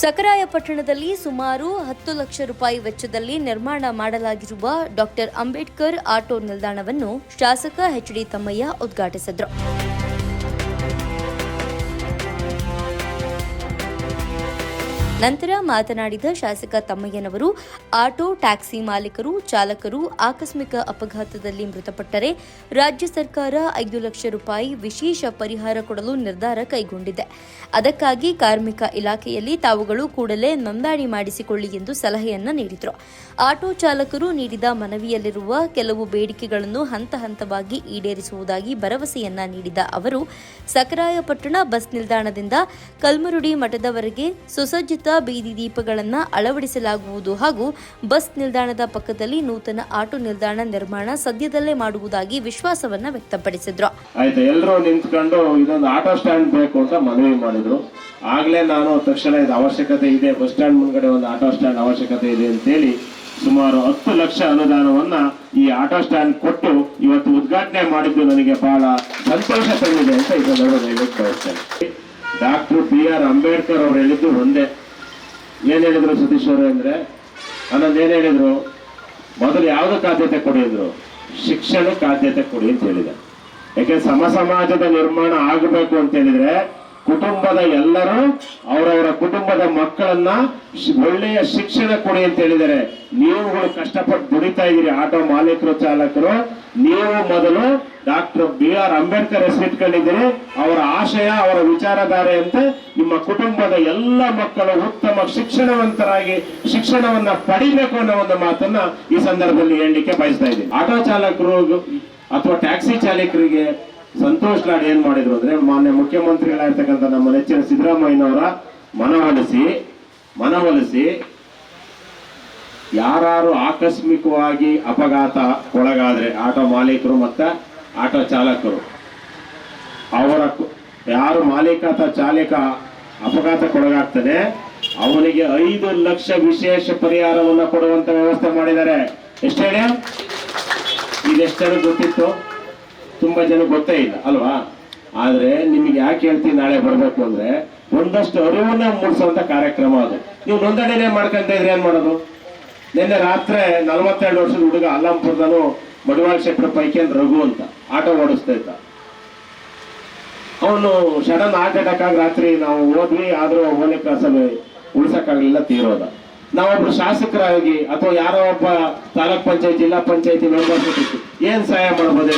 ಸಕರಾಯಪಟ್ಟಣದಲ್ಲಿ ಸುಮಾರು ಹತ್ತು ಲಕ್ಷ ರೂಪಾಯಿ ವೆಚ್ಚದಲ್ಲಿ ನಿರ್ಮಾಣ ಮಾಡಲಾಗಿರುವ ಡಾಕ್ಟರ್ ಅಂಬೇಡ್ಕರ್ ಆಟೋ ನಿಲ್ದಾಣವನ್ನು ಶಾಸಕ ಎಚ್ ಡಿ ತಮ್ಮಯ್ಯ ಉದ್ಘಾಟಿಸಿದರು. ನಂತರ ಮಾತನಾಡಿದ ಶಾಸಕ ತಮ್ಮಯ್ಯನವರು, ಆಟೋ, ಟ್ಯಾಕ್ಸಿ ಮಾಲೀಕರು, ಚಾಲಕರು ಆಕಸ್ಮಿಕ ಅಪಘಾತದಲ್ಲಿ ಮೃತಪಟ್ಟರೆ ರಾಜ್ಯ ಸರ್ಕಾರ ಐದು ಲಕ್ಷ ರೂಪಾಯಿ ವಿಶೇಷ ಪರಿಹಾರ ಕೊಡಲು ನಿರ್ಧಾರ ಕೈಗೊಂಡಿದೆ. ಅದಕ್ಕಾಗಿ ಕಾರ್ಮಿಕ ಇಲಾಖೆಯಲ್ಲಿ ತಾವುಗಳು ಕೂಡಲೇ ನೋಂದಣಿ ಮಾಡಿಸಿಕೊಳ್ಳಿ ಎಂದು ಸಲಹೆಯನ್ನ ನೀಡಿದರು. ಆಟೋ ಚಾಲಕರು ನೀಡಿದ ಮನವಿಯಲ್ಲಿರುವ ಕೆಲವು ಬೇಡಿಕೆಗಳನ್ನು ಹಂತ ಹಂತವಾಗಿ ಈಡೇರಿಸುವುದಾಗಿ ಭರವಸೆಯನ್ನ ನೀಡಿದ ಅವರು, ಸಕರಾಯಪಟ್ಟಣ ಬಸ್ ನಿಲ್ದಾಣದಿಂದ ಕಲ್ಮರುಡಿ ಮಠದವರೆಗೆ ಸುಸಜ್ಜಿತ ಬೀದಿ ದೀಪಗಳನ್ನು ಅಳವಡಿಸಲಾಗುವುದು ಹಾಗೂ ಬಸ್ ನಿಲ್ದಾಣದ ಪಕ್ಕದಲ್ಲಿ ನೂತನ ಆಟೋ ನಿಲ್ದಾಣ ನಿರ್ಮಾಣ ಸದ್ಯದಲ್ಲೇ ಮಾಡುವುದಾಗಿ ವಿಶ್ವಾಸವನ್ನ ವ್ಯಕ್ತಪಡಿಸಿದ್ರು. ಆಯ್ತು ಎಲ್ಲರೂ ನಿಂತ್ಕೊಂಡು ಇದೊಂದು ಆಟೋ ಸ್ಟ್ಯಾಂಡ್ ಬೇಕು ಅಂತ ಮನವಿ ಮಾಡಿದ್ರು. ಆಗ್ಲೇ ನಾನು ತಕ್ಷಣ ಇದು ಅವಶ್ಯಕತೆ ಇದೆ, ಬಸ್ ಸ್ಟ್ಯಾಂಡ್ ಮುಂದ್ಗಡೆ ಒಂದು ಆಟೋ ಸ್ಟ್ಯಾಂಡ್ ಅವಶ್ಯಕತೆ ಇದೆ ಅಂತೇಳಿ ಸುಮಾರು ಹತ್ತು ಲಕ್ಷ ಅನುದಾನವನ್ನ ಈ ಆಟೋ ಸ್ಟ್ಯಾಂಡ್ ಕೊಟ್ಟು ಇವತ್ತು ಉದ್ಘಾಟನೆ ಮಾಡಿದ್ದು ನನಗೆ ಬಹಳ ಸಂತೋಷ ತಂದಿದೆ ಅಂತ ಇದನ್ನು ದಯವಿಟ್ಟು ಡಾಕ್ಟರ್ ಬಿ ಆರ್ ಅಂಬೇಡ್ಕರ್ ಅವರು ಹೇಳಿದ್ದು ಒಂದೇ ಏನ್ ಹೇಳಿದ್ರು ಸತೀಶ್ ಅವರು ಅಂದ್ರೆ? ಅನ್ನೋದು ಏನ್ ಹೇಳಿದ್ರು? ಮೊದಲು ಯಾವುದಕ್ಕೆ ಆದ್ಯತೆ ಕೊಡಿ ಅಂದ್ರು? ಶಿಕ್ಷಣಕ್ಕೆ ಆದ್ಯತೆ ಕೊಡಿ ಅಂತ ಹೇಳಿದೆ. ಯಾಕೆ ಸಮ ಸಮಾಜದ ನಿರ್ಮಾಣ ಆಗಬೇಕು ಅಂತ ಹೇಳಿದ್ರೆ ಕುಟುಂಬದ ಎಲ್ಲರೂ ಅವರವರ ಕುಟುಂಬದ ಮಕ್ಕಳನ್ನ ಒಳ್ಳೆಯ ಶಿಕ್ಷಣ ಕೊಡಿ ಅಂತ ಹೇಳಿದರೆ ನೀವುಗಳು ಕಷ್ಟಪಟ್ಟು ದುಡಿತಾ ಇದ್ದೀರಿ, ಆಟೋ ಮಾಲೀಕರು, ಚಾಲಕರು. ನೀವು ಮೊದಲು ಡಾಕ್ಟರ್ ಬಿ ಆರ್ ಅಂಬೇಡ್ಕರ್ ಹೆಸರಿಟ್ಕೊಂಡಿದ್ದೀರಿ ಅವರ ಆಶಯ, ಅವರ ವಿಚಾರಧಾರೆ ಅಂತ ನಿಮ್ಮ ಕುಟುಂಬದ ಎಲ್ಲ ಮಕ್ಕಳು ಉತ್ತಮ ಶಿಕ್ಷಣವಂತರಾಗಿ ಶಿಕ್ಷಣವನ್ನ ಪಡಿಬೇಕು ಅನ್ನೋ ಒಂದು ಮಾತನ್ನ ಈ ಸಂದರ್ಭದಲ್ಲಿ ಹೇಳಲಿಕ್ಕೆ ಬಯಸ್ತಾ ಇದ್ದೀನಿ. ಆಟೋ ಚಾಲಕರು ಅಥವಾ ಟ್ಯಾಕ್ಸಿ ಚಾಲಕರಿಗೆ ಸಂತೋಷ್ ಲಾಡ್ ಏನ್ ಮಾಡಿದ್ರು ಅಂದ್ರೆ ಮಾನ್ಯ ಮುಖ್ಯಮಂತ್ರಿಗಳಾಗಿರ್ತಕ್ಕಂಥ ನಮ್ಮ ನೆಚ್ಚಿನ ಸಿದ್ದರಾಮಯ್ಯನವರ ಮನವೊಲಿಸಿ ಮನವೊಲಿಸಿ ಯಾರು ಆಕಸ್ಮಿಕವಾಗಿ ಅಪಘಾತ ಒಳಗಾದ್ರೆ ಆಟೋ ಮಾಲೀಕರು ಮತ್ತು ಆಟೋ ಚಾಲಕರು, ಅವರ ಯಾರು ಮಾಲೀಕ ಅಥವಾ ಚಾಲಕ ಅಪಘಾತಕ್ಕೊಳಗಾಗ್ತಾನೆ ಅವನಿಗೆ ಐದು ಲಕ್ಷ ವಿಶೇಷ ಪರಿಹಾರವನ್ನು ಕೊಡುವಂತ ವ್ಯವಸ್ಥೆ ಮಾಡಿದ್ದಾರೆ. ಎಷ್ಟು ಇದೆಷ್ಟು ಗೊತ್ತಿತ್ತು? ತುಂಬಾ ಜನ ಗೊತ್ತೇ ಇಲ್ಲ, ಅಲ್ವಾ? ಆದ್ರೆ ನಿಮಗೆ ಯಾಕೆ ಹೇಳ್ತೀನಿ ನಾಳೆ ಬರಬೇಕು ಅಂದ್ರೆ ಒಂದಷ್ಟು ಅರಿವನ್ನ ಮೂಡಿಸುವಂತ ಕಾರ್ಯಕ್ರಮ ಅದು. ನೀವು ನೋಂದಣಿನೇ ಮಾಡ್ಕೊಂತ ಇದ್ರೆ ಏನ್ ಮಾಡೋದು? ನಿನ್ನೆ ರಾತ್ರಿ ನಲವತ್ತೆರಡು ವರ್ಷದ ಹುಡುಗ ಅಲ್ಲಂಪುರದನು ಬಡವಾಳ ಶೆಟ್ಟರ ಪೈಕಿ ಅಂತ ರಘು ಅಂತ, ಆಟೋ ಓಡಿಸ್ತಾ ಇದ್ದ. ಅವನು ಶಡನ್ ಆಟ ಅಟ್ಯಾಕ್ ರಾತ್ರಿ ನಾವು ಹೋದ್ವಿ, ಆದ್ರೂ ಓನೆ ಕ್ಲಾಸಲ್ಲಿ ಉಳಿಸಕ್ಕಾಗಲಿಲ್ಲ, ತೀರೋದ. ನಾವೊಬ್ರು ಶಾಸಕರಾಗಿ ಅಥವಾ ಯಾರೋ ಒಬ್ಬ ತಾಲೂಕ್ ಪಂಚಾಯತ್, ಜಿಲ್ಲಾ ಪಂಚಾಯತಿ ಮೆಂಬರ್ಸ್ ಏನ್ ಸಹಾಯ ಮಾಡ್ಬೋದು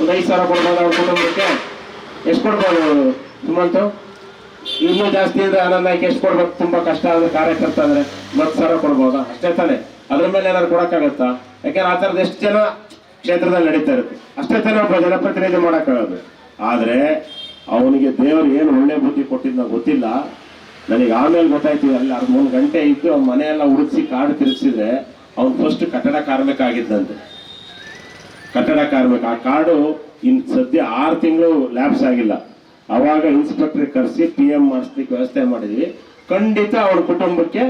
ಒಂದು ಐದು ಸಾವಿರ ಕೊಡ್ಬೋದು ಅವ್ರ ಕುಟುಂಬಕ್ಕೆ? ಎಷ್ಟು ಕೊಡ್ಬೋದು ಸುಮಂತು? ಇನ್ನೂ ಜಾಸ್ತಿ ಅಂದ್ರೆ ಆನಂದ ಆಯ್ಕೆ ಎಷ್ಟು ಕೊಡ್ಬೇಕು? ತುಂಬಾ ಕಷ್ಟ ಆದ್ರೆ ಕಾರ್ಯಕರ್ತ ಅಂದ್ರೆ ಹತ್ತು ಸಾವಿರ ಕೊಡ್ಬೋದಾ? ಅಷ್ಟೇ ತಾನೆ. ಅದ್ರ ಮೇಲೆ ಏನಾದ್ರು ಕೊಡಕ್ಕಾಗತ್ತಾ? ಯಾಕಂದ್ರೆ ಆ ಥರದ ಎಷ್ಟು ಜನ ಕ್ಷೇತ್ರದಲ್ಲಿ ನಡೀತಾ ಇರುತ್ತೆ. ಅಷ್ಟೇ ತಾನೆ ಒಬ್ಬ ಜನಪ್ರತಿನಿಧಿ ಮಾಡೋಕ್ಕಾಗೋದು. ಆದ್ರೆ ಅವನಿಗೆ ದೇವರು ಏನು ಒಳ್ಳೆ ಬುದ್ಧಿ ಕೊಟ್ಟಿದ್ದ ಗೊತ್ತಿಲ್ಲ. ನನಗೆ ಆಮೇಲೆ ಗೊತ್ತಾಯ್ತು ಅಲ್ಲಿ ಅರ್ಧ ಮೂರು ಗಂಟೆ ಇದ್ದು ಅವ್ನ ಮನೆಯೆಲ್ಲ ಉಳಿಸಿ ಕಾಡು ತಿರುಗಿಸಿದ್ರೆ ಅವ್ನು ಫಸ್ಟ್ ಕಟ್ಟಡ ಕಾರ್ಮಿಕ ಆಗಿದ್ದಂತೆ. ಕಟ್ಟಡ ಕಾರ್ಮಿಕ, ಆ ಕಾರ್ಡು ಇನ್ ಸದ್ಯ ಆರು ತಿಂಗಳು ಲ್ಯಾಬ್ಸ್ ಆಗಿಲ್ಲ. ಅವಾಗ ಇನ್ಸ್ಪೆಕ್ಟರ್ ಕರೆಸಿ ಪಿ ಎಂ ಮಾಡಿಸ್ಲಿಕ್ಕೆ ವ್ಯವಸ್ಥೆ ಮಾಡಿದ್ವಿ. ಖಂಡಿತ ಅವ್ರ ಕುಟುಂಬಕ್ಕೆ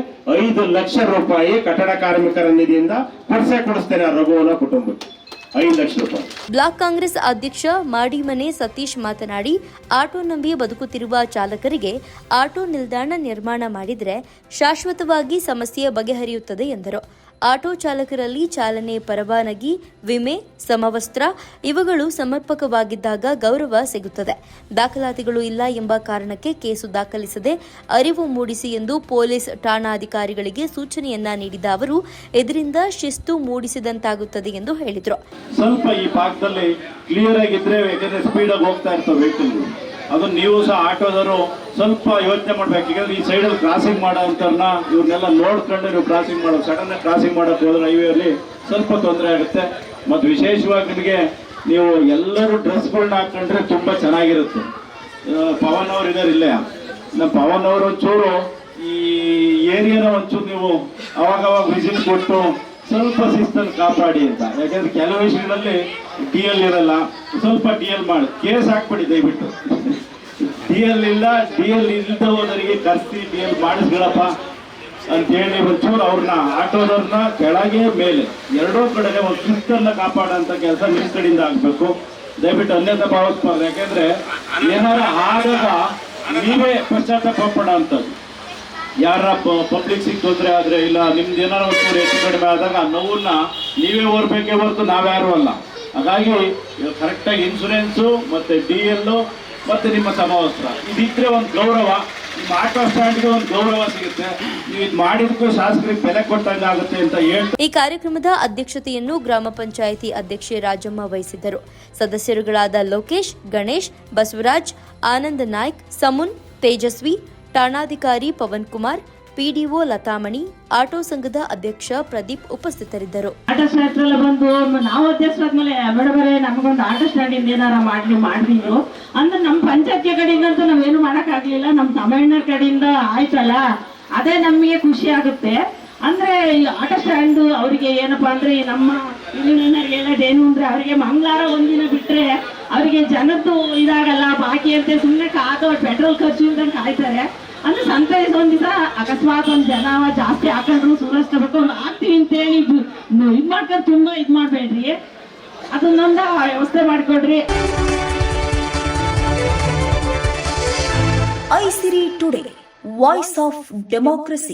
ಐದು ಲಕ್ಷ ರೂಪಾಯಿ ಕಟ್ಟಡ ಕಾರ್ಮಿಕರ ನಿಧಿಯಿಂದ ಕೊಡಿಸೇ ಕೊಡಿಸ್ತೇನೆ ಆ ರಘುವನ ಕುಟುಂಬಕ್ಕೆ. ಬ್ಲಾಕ್ ಕಾಂಗ್ರೆಸ್ ಅಧ್ಯಕ್ಷ ಮಾಡಿಮನೆ ಸತೀಶ್ ಮಾತನಾಡಿ, ಆಟೋ ನಂಬಿ ಬದುಕುತ್ತಿರುವ ಚಾಲಕರಿಗೆ ಆಟೋ ನಿಲ್ದಾಣ ನಿರ್ಮಾಣ ಮಾಡಿದರೆ ಶಾಶ್ವತವಾಗಿ ಸಮಸ್ಯೆ ಬಗೆಹರಿಯುತ್ತದೆ ಎಂದರು. ಆಟೋ ಚಾಲಕರಲ್ಲಿ ಚಾಲನೆ ಪರವಾನಗಿ, ವಿಮೆ, ಸಮವಸ್ತ್ರ ಇವುಗಳು ಸಮರ್ಪಕವಾಗಿದ್ದಾಗ ಗೌರವ ಸಿಗುತ್ತದೆ. ದಾಖಲಾತಿಗಳು ಇಲ್ಲ ಎಂಬ ಕಾರಣಕ್ಕೆ ಕೇಸು ದಾಖಲಿಸದೆ ಅರಿವು ಮೂಡಿಸಿ ಎಂದು ಪೊಲೀಸ್ ಠಾಣಾಧಿಕಾರಿಗಳಿಗೆ ಸೂಚನೆಯನ್ನ ನೀಡಿದ ಅವರು, ಇದರಿಂದ ಶಿಸ್ತು ಮೂಡಿಸಿದಂತಾಗುತ್ತದೆ ಎಂದು ಹೇಳಿದರು. ಸ್ವಲ್ಪ ಈ ಭಾಗದಲ್ಲಿ ಕ್ಲಿಯರ್ ಆಗಿದ್ರೆ ಸ್ಪೀಡ್ ಹೋಗ್ತಾ ಇರ್ತವೆ ವೆಹಿಕಲ್ಗಳು ಅದು ನೀವು ಸಹ ಆಟೋದವರು ಸ್ವಲ್ಪ ಯೋಚನೆ ಮಾಡ್ಬೇಕು. ಯಾಕಂದ್ರೆ ಈ ಸೈಡಲ್ಲಿ ಕ್ರಾಸಿಂಗ್ ಮಾಡೋ ಅಂಥವ್ರನ್ನ ಇವ್ರನ್ನೆಲ್ಲ ನೋಡ್ಕೊಂಡು ನೀವು ಕ್ರಾಸಿಂಗ್ ಮಾಡೋದು ಸಡನ್ನಾಗಿ ಕ್ರಾಸಿಂಗ್ ಮಾಡೋಕೆ ಹೋದ್ರೆ ಹೈವೇಲಿ ಸ್ವಲ್ಪ ತೊಂದರೆ ಆಗುತ್ತೆ. ಮತ್ತು ವಿಶೇಷವಾಗಿ ನಿಮಗೆ ನೀವು ಎಲ್ಲರೂ ಡ್ರೆಸ್ಗಳನ್ನ ಹಾಕೊಂಡ್ರೆ ತುಂಬ ಚೆನ್ನಾಗಿರುತ್ತೆ. ಪವನ್ ಅವ್ರು ಇದಾರೆ ಇಲ್ಲೇ. ನಮ್ಮ ಪವನ್ ಅವರು ಒಂಚೂರು ಈ ಏರಿಯಾನ ಒಂಚೂರು ನೀವು ಅವಾಗವಾಗ ಅವಾಗ ವಿಸಿಟ್ ಕೊಟ್ಟು ಸ್ವಲ್ಪ ಶಿಸ್ತನ್ನು ಕಾಪಾಡಿ ಅಂತ. ಯಾಕಂದ್ರೆ ಕೆಲವು ವಿಷಯದಲ್ಲಿ ಡಿ ಎಲ್ ಇರಲ್ಲ, ಸ್ವಲ್ಪ ಡಿ ಎಲ್ ಮಾಡಿ. ಕೇಸ್ ಹಾಕ್ಬಿಡಿ ದಯವಿಟ್ಟು. ಡಿ ಎಲ್ ಇಲ್ಲ ಡಿ ಎಲ್ ಇಲ್ಲದ ಹೋದರಿಗೆ ಕರ್ಸಿ ಡಿ ಎಲ್ ಮಾಡಿಸ್ಬಿಡಪ್ಪ ಅಂತೇಳಿ ಒಂಚೂರು ಅವ್ರನ್ನ, ಆಟೋದವ್ರನ್ನ ಕೆಳಗೆ ಮೇಲೆ, ಎರಡೂ ಕಡೆ ಒಂದು ಶಿಸ್ತನ್ನು ಕಾಪಾಡೋಂಥ ಕೆಲಸ ನಿಮ್ಮ ಕಡೆಯಿಂದ ಆಗಬೇಕು. ದಯವಿಟ್ಟು ಅನ್ಯತ ಭಾವಿಸ್ಬಾರ್ದು ಯಾಕೆಂದ್ರೆ ಏನಾರ ಆಗದ ನೀವೇ ಪಶ್ಚಾತ್ತಾಪ ಪಡೋ ಅಂಥದ್ದು ಯಾರ ಪಬ್ಲಿಕ್ಸಿಗೆ ತೊಂದರೆ ಆದ್ರೆ ಇಲ್ಲ, ನಿಮ್ದು ಏನಾರ ಒಂಚೂರು ಹೆಚ್ಚು ಕಡಿಮೆ ಆದಾಗ ಆ ನೋವನ್ನ ನೀವೇ ಓರ್ಬೇಕೇ ಹೊರತು ನಾವ್ಯಾರು ಅಲ್ಲ. ಹಾಗಾಗಿ ಕರೆಕ್ಟಾಗಿ ಇನ್ಸೂರೆನ್ಸು ಮತ್ತೆ ಡಿ ಎಲ್ಲು ಮತ್ತೆ ನಿಮ್ಮ ಸಮವಸ್ತ್ರ. ಇದಿದ್ರೆ ಒಂದು ಗೌರವ, ನಿಮ್ಮ ಆಟೋ ಸ್ಟ್ಯಾಂಡ್ಗೆ ಒಂದು ಗೌರವ ಸಿಗುತ್ತೆ. ನೀವು ಇದು ಮಾಡಿದಕ್ಕೂ ಶಾಸಕರಿಗೆ ಬೆಲೆ ಕೊಟ್ಟಂಗಾಗುತ್ತೆ ಅಂತ ಹೇಳಿ ಈ ಕಾರ್ಯಕ್ರಮದ ಅಧ್ಯಕ್ಷತೆಯನ್ನು ಗ್ರಾಮ ಪಂಚಾಯಿತಿ ಅಧ್ಯಕ್ಷೆ ರಾಜಮ್ಮ ವಹಿಸಿದ್ದರು. ಸದಸ್ಯರುಗಳಾದ ಲೋಕೇಶ್, ಗಣೇಶ್, ಬಸವರಾಜ್, ಆನಂದ್ ನಾಯ್ಕ್, ಸಮುನ್, ತೇಜಸ್ವಿ ಠಾಣಾಧಿಕಾರಿ ಪವನ್ ಕುಮಾರ್, ಪಿಡಿಒ ಲತಾಮಣಿ, ಆಟೋ ಸಂಘದ ಅಧ್ಯಕ್ಷ ಪ್ರದೀಪ್ ಉಪಸ್ಥಿತರಿದ್ದರು. ಆಟೋ ಸ್ಟ್ಯಾಂಡ್ ಬಂದು, ನಾವು ಅಧ್ಯಕ್ಷರಾದ್ಮೇಲೆ ನಮಗೊಂದು ಆಟೋ ಸ್ಟ್ಯಾಂಡಿಂದ ಏನಾರ ಮಾಡ್ಲಿ ಮಾಡಿದ್ರು ಅಂದ್ರೆ ನಮ್ಮ ಪಂಚಾಯತಿ ಕಡೆಯಿಂದಂತೂ ನಾವೇನು ಮಾಡಕ್ಕಾಗ್ಲಿಲ್ಲ. ನಮ್ಮ ತಮಿಳ್ನಾಡ ಕಡೆಯಿಂದ ಆಯ್ತಲ್ಲ, ಅದೇ ನಮಗೆ ಖುಷಿ ಆಗುತ್ತೆ. ಅಂದ್ರೆ ಆಟೋ ಸ್ಟ್ಯಾಂಡ್ ಅವರಿಗೆ ಏನಪ್ಪಾ ಅಂದ್ರೆ ನಮ್ಮ ಹೇಳೋದೇನು ಅಂದ್ರೆ, ಅವರಿಗೆ ಮಂಗಳವಾರ ಒಂದಿನ ಬಿಟ್ರೆ ಅವರಿಗೆ ಜನದ್ದು ಇದಾಗಲ್ಲ, ಬಾಕಿ ಅಂತ ಸುಮ್ಮನೆ ಕಾದು ಪೆಟ್ರೋಲ್ ಖರ್ಚು ಇಲ್ದಂಗೆ ಕಾಯ್ತಾರೆ. ಅಂದ್ರೆ ಸಂತೈಸ್ ಒಂದ್ ದಿವಸ ಅಕಸ್ಮಾತ್ ಒಂದ್ ಜನ ಜಾಸ್ತಿ ಹಾಕೊಂಡ್ರು ಬಿಟ್ಟು ಒಂದು ಆಗ್ತೀವಿ ಅಂತೇಳಿ ಇದು ಇದ್ ಮಾಡ್ಕೊಂಡು ತುಂಬಾ ಇದ್ ಮಾಡ್ಬೇಡ್ರಿ. ಅದನ್ನೊಂದ ವ್ಯವಸ್ಥೆ ಮಾಡ್ಕೊಡ್ರಿ. Siri today voice of democracy